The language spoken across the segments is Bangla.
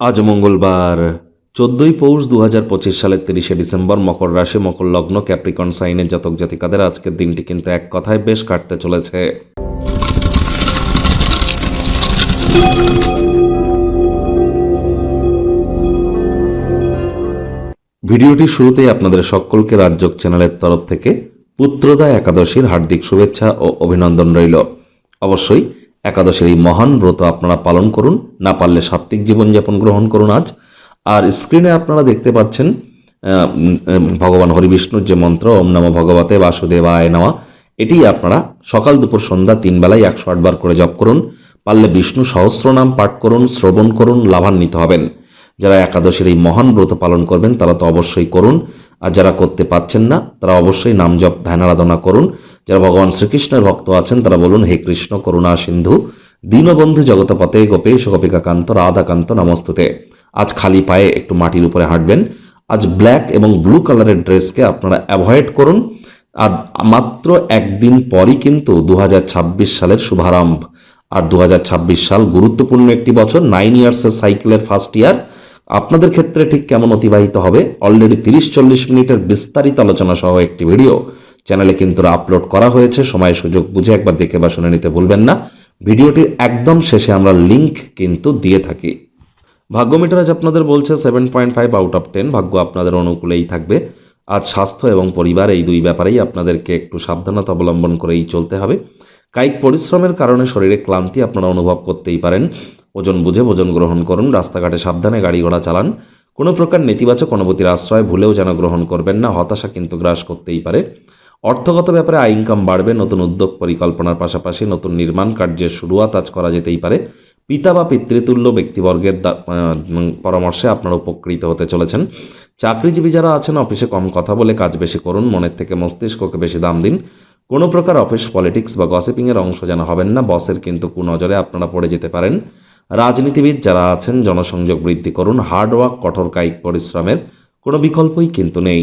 আজ মঙ্গলবার, চোদ্দই পৌষ দু হাজার পঁচিশ সালের তিরিশে ডিসেম্বর, মকর রাশি, মকর লগ্ন, ক্যাপ্রিকন সাইনের জাতক জাতিকাদের আজকের দিনটি কিন্তু এক কথায় বেশ কাটতে চলেছে। ভিডিওটি শুরুতেই আপনাদের সকলকে রাজ্যক চ্যানেলের তরফ থেকে পুত্রদা একাদশীর হার্দিক শুভেচ্ছা ও অভিনন্দন রইল। অবশ্যই একাদশীর এই মহান ব্রত আপনারা পালন করুন। না পারলে সাত্ত্বিক জীবনযাপন গ্রহণ করুন আজ। আর স্ক্রিনে আপনারা দেখতে পাচ্ছেন ভগবান হরিবিষ্ণুর যে মন্ত্র, ওম নম ভগবতে বাসুদেবায় নেওয়া এটি আপনারা সকাল দুপুর সন্ধ্যা তিন বেলায় একশো আটবার করে জপ করুন। পারলে বিষ্ণু সহস্রনাম পাঠ করুন, শ্রবণ করুন, লাভান্বিত হবেন। যারা একাদশের এই মহান ব্রত পালন করবেন, তারা তো অবশ্যই করুন। আর যারা করতে পাচ্ছেন না, তারা অবশ্যই নাম জপ, ধ্যান, আরাধনা করুন। যারা ভগবান শ্রীকৃষ্ণের ভক্ত আছেন, তারা বলুন, হে কৃষ্ণ, করুণা, সিন্ধু, দীনবন্ধু জগতপতে গোপেশ গোপিকাকান্ত রাধাকান্ত, নমস্তুতে। আজ খালি পায়ে একটু মাটির উপরে হাঁটবেন। আজ ব্ল্যাক এবং ব্লু কালারের ড্রেসকে আপনারা অ্যাভয়েড করুন। আর মাত্র একদিন পরই কিন্তু দু হাজার ছাব্বিশ সালের শুভারম্ভ। আর দু হাজার ছাব্বিশ সাল গুরুত্বপূর্ণ একটি বছর, নাইন ইয়ার্সের সাইকেলের ফার্স্ট ইয়ার। আপনাদের ক্ষেত্রে ঠিক কেমন অতিবাহিত হবে? অলরেডি তিরিশ চল্লিশ মিনিটের বিস্তারিত আলোচনা সহ একটি ভিডিও। চ্যানেলে কিন্তু আপলোড করা হয়েছে। সময়, সুযোগ বুঝে একবার দেখে বা শুনে নিতে ভুলবেন না। ভিডিওটির একদম শেষে আমরা লিংক কিন্তু দিয়ে থাকি। ভাগ্য মিটার আজ আপনাদের বলছে seven point five out of ten ভাগ্য আপনাদের অনুকূলেই থাকবে। আজ স্বাস্থ্য এবং পরিবার এই দুই ব্যাপারেই আপনাদেরকে একটু সাবধানতা অবলম্বন করেই চলতে হবে। কায়িক পরিশ্রমের কারণে শরীরে ক্লান্তি আপনারা অনুভব করতেই পারেন। ওজন বুঝে ভোজন গ্রহণ করুন। রাস্তাঘাটে সাবধানে গাড়ি ঘোড়া চালান। কোনো প্রকার নেতিবাচক অনুভূতির আশ্রয় ভুলেও যেন গ্রহণ করবেন না। হতাশা কিন্তু গ্রাস করতেই পারে। অর্থগত ব্যাপারে আয় ইনকাম বাড়বে, নতুন উদ্যোগ পরিকল্পনার পাশাপাশি নতুন নির্মাণ কার্যের শুরুয়াত আজ করা যেতেই পারে। পিতা বা পিতৃতুল্য ব্যক্তিবর্গের পরামর্শে আপনারা উপকৃত হতে চলেছেন। চাকরিজীবী যারা আছেন, অফিসে কম কথা বলে কাজ বেশি করুন, মনের থেকে মস্তিষ্ককে বেশি দাম দিন। কোনো প্রকার অফিস পলিটিক্স বা গসিপিংয়ের অংশ যেন হবেন না, বসের কিন্তু কুনজরে আপনারা পড়ে যেতে পারেন। রাজনীতিবিদ যারা আছেন, জনসংযোগ বৃদ্ধি করুন হার্ডওয়ার্ক কঠোর কায়িক পরিশ্রমের কোনো বিকল্পই কিন্তু নেই।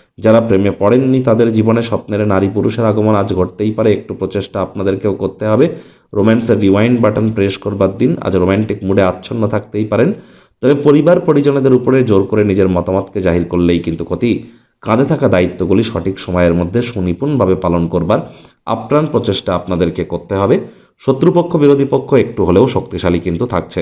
যারা প্রেমে পড়েননি তাদের জীবনে স্বপ্নের নারী পুরুষের আগমন আজ ঘটতেই পারে। একটু প্রচেষ্টা আপনাদেরকেও করতে হবে। রোম্যান্সের রিওয়াইন্ড বাটন প্রেস করবার দিন আজ রোম্যান্টিক মুডে আচ্ছন্ন থাকতেই পারেন। তবে পরিবার পরিজনদের উপরে জোর করে নিজের মতামতকে জাহির করলেই কিন্তু ক্ষতি। কাঁধে থাকা দায়িত্বগুলি সঠিক সময়ের মধ্যে সুনিপুণভাবে পালন করবার আপ্রাণ প্রচেষ্টা আপনাদেরকে করতে হবে। শত্রুপক্ষ, বিরোধী পক্ষ একটু হলেও শক্তিশালী কিন্তু থাকছে।